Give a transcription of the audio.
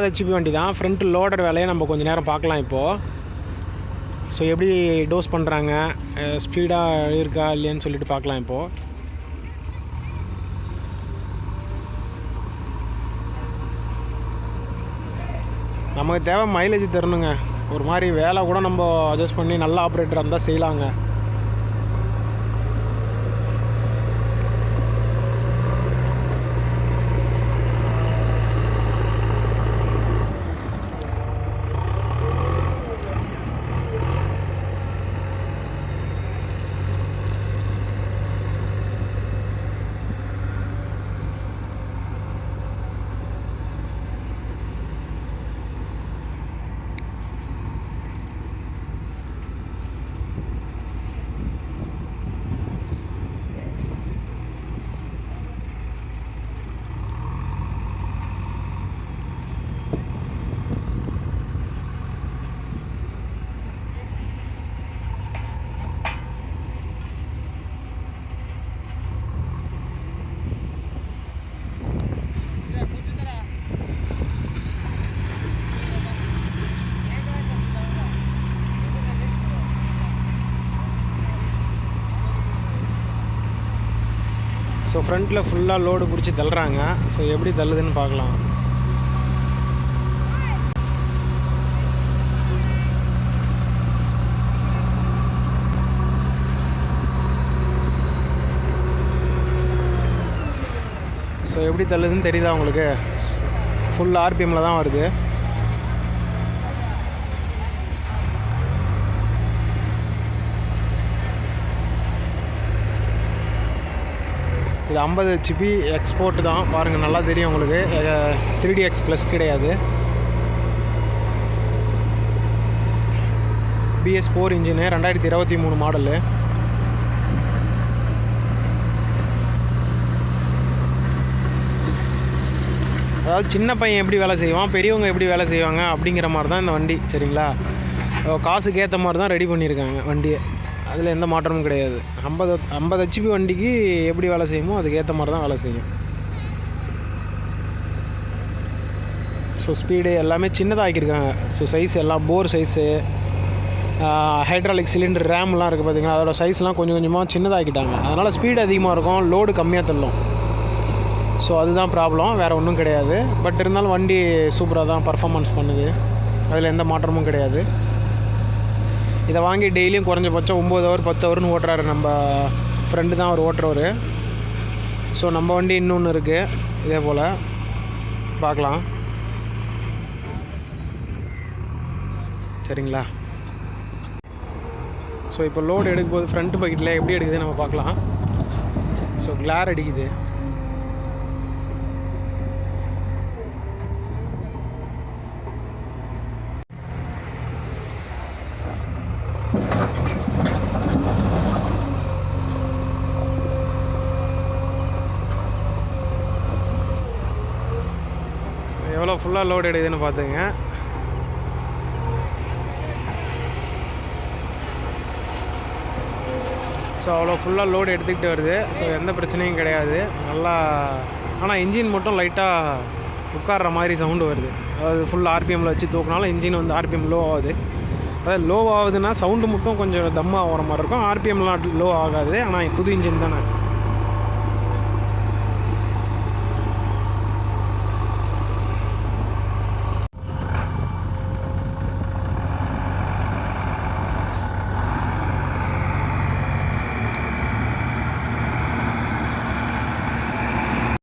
ஐம்பது ஹெச்பி வண்டி தான் ஃப்ரண்ட் லோடர் வேலையை நம்ம கொஞ்சம் நேரம் பார்க்கலாம் இப்போது ஸோ எப்படி டோஸ் பண்ணுறாங்க ஸ்பீடாக இருக்கா இல்லையான்னு சொல்லிட்டு பார்க்கலாம் இப்போது நமக்கு தேவை மைலேஜ் தரணுங்க. ஒரு மாதிரி வேலை கூட நம்ம அட்ஜஸ்ட் பண்ணி நல்ல ஆப்ரேட்டராக இருந்தால் செய்யலாங்க. ஸோ ஃப்ரண்ட்டில் ஃபுல்லாக லோடு பிடிச்சி தள்ளுறாங்க. ஸோ எப்படி தள்ளுதுன்னு பார்க்கலாம். ஸோ எப்படி தள்ளுதுன்னு தெரியுதா உங்களுக்கு? ஃபுல் ஆர்பிஎம்மில் தான் வருது. இது ஐம்பது ஜிபி எக்ஸ்போர்ட் தான். பாருங்கள் நல்லா தெரியும் உங்களுக்கு. த்ரீ டி எக்ஸ் ப்ளஸ் கிடையாது. பிஎஸ் ஃபோர் இன்ஜினு ரெண்டாயிரத்தி இருபத்தி மூணு மாடலு அதாவது சின்ன பையன் எப்படி வேலை செய்வான் பெரியவங்க எப்படி வேலை செய்வாங்க அப்படிங்கிற மாதிரி தான் இந்த வண்டி சரிங்களா? காசுக்கு ஏற்ற மாதிரி தான் ரெடி பண்ணியிருக்காங்க வண்டியை. அதில் எந்த மாற்றமும் கிடையாது. ஐம்பது ஐம்பது ஹெச்பி வண்டிக்கு எப்படி வேலை செய்யுமோ அதுக்கேற்ற மாதிரி தான் வேலை செய்யும். ஸோ ஸ்பீடு எல்லாமே சின்னதாக ஆக்கியிருக்காங்க ஸோ சைஸ் எல்லாம் போர் சைஸு ஹைட்ராலிக் சிலிண்டர் ரேம்லாம் இருக்குது பார்த்திங்கன்னா அதோட சைஸ்லாம் கொஞ்சம் கொஞ்சமாக சின்னதாகிட்டாங்க அதனால் ஸ்பீடு அதிகமாக இருக்கும் லோடு கம்மியாக தள்ளும். ஸோ அதுதான் ப்ராப்ளம் வேறு ஒன்றும் கிடையாது. பட் இருந்தாலும் வண்டி சூப்பராக தான் பர்ஃபாமன்ஸ் பண்ணுது. அதில் எந்த மாற்றமும் கிடையாது. இதை வாங்கி டெய்லியும் குறைஞ்சபட்சம் ஒம்பது ஹவர் பத்து ஹவர்னு ஓட்டுறாரு நம்ம ஃப்ரெண்டு தான் அவர் ஓட்டுறவர். ஸோ நம்ம வண்டி இன்னொன்று இருக்குது இதே போல். பார்க்கலாம். சரிங்களா? ஸோ இப்போ லோடு எடுக்கும்போது ஃப்ரண்ட் பக்கெட்டில் எப்படி எடுக்குது நம்ம பார்க்கலாம். ஸோ கிளார் அடிக்குது. ஃபுல்லாக லோடு எடுக்குதுன்னு பார்த்துங்க. ஸோ அவ்வளோ ஃபுல்லாக லோடு எடுத்துக்கிட்டு வருது. ஸோ எந்த பிரச்சனையும் கிடையாது. நல்லா ஆனால் இன்ஜின் மட்டும் லைட்டாக உட்கார்ற மாதிரி சவுண்டு வருது. அதாவது ஃபுல் ஆர்பிஎம்மில் வச்சு தூக்கினாலும் இன்ஜின் வந்து ஆர்பிஎம் லோ ஆகுது. அதாவது லோ ஆகுதுன்னா சவுண்டு மட்டும் கொஞ்சம் தம்மாக ஆகிற மாதிரி இருக்கும். ஆர்பிஎம்லாம் லோ ஆகாது. ஆனால் புது இன்ஜின் தானே.